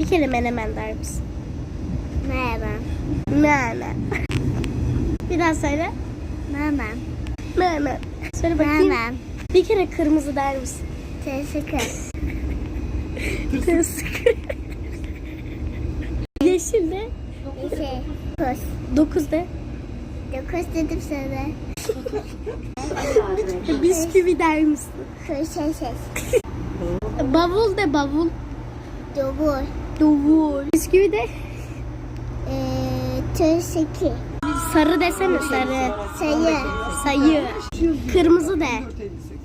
Bir kere menemen der misin? Menemen. Bir daha söyle. Mama. Menemen. Söyle bakayım. Mama. Bir kere kırmızı der misin? Teşekkür. Tısk. Yeşil de. İki. Kus. Dokuz de. Dokuz dedim sana. Bisküvi der misin? Kus ses. Bavul de bavul. Dobur. Duvul. Bisküvi de. Eee, teşekkür. Sarı desene sarı. Sayı. Sayı. Kırmızı de.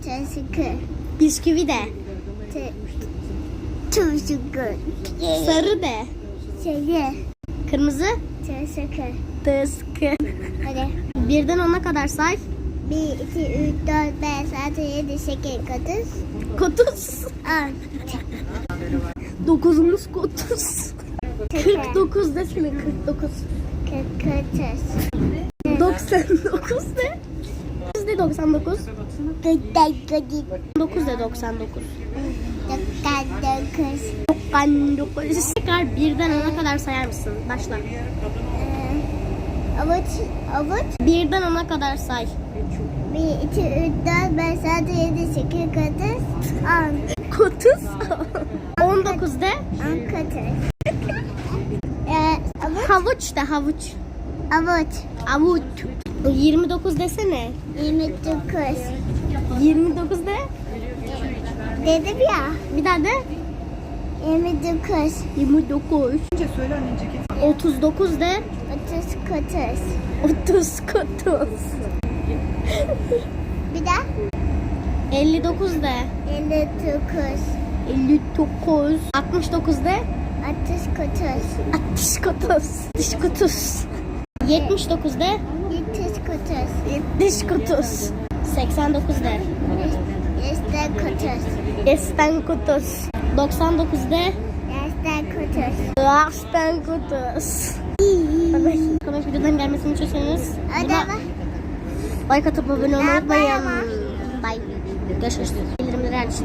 Teşekkür. Bisküvi de. Te. Sarı de. Sayı. Kırmızı. Teşekkür. Tıskı. Hadi. Birden ona kadar say. 1, 2, 3, 4, 5, 6, 7, 8, 9, Kotuz. 10. Dokuzumuz kotuz. 49 desene 49. 49. 99 de. 9 de 99. 9 de 99. 99. Tekrar birden ona kadar sayar mısın? Başla. Avuç, avuç. Birden ona kadar say. 1, 2, 3, 4, 5, 6, 7, 8, 9, 10. Kotuz. 19 de. 10 katır. Ee, avuç, Havuç de havuç. avuç. Avuç. 29 desene. 29. 29 de. Dedim ya. Bir daha de. 29. 29. 39 de. 30 katır. 30 kotuz. Bir daha. 59 de. 59. 59. 69 de. 60 katır. 60 kotuz. 60 kotuz. 79 de. 70 katır. 70 kotuz. 89 de. Yaştan katır. Esten kotuz. 99 de. Yaştan katır. Aspen kotuz. Arkadaşlar videodan gelmesini istiyorsanız like atıp abone olmayı unutmayın. Bye. Görüşürüz. Bildirimleri aç.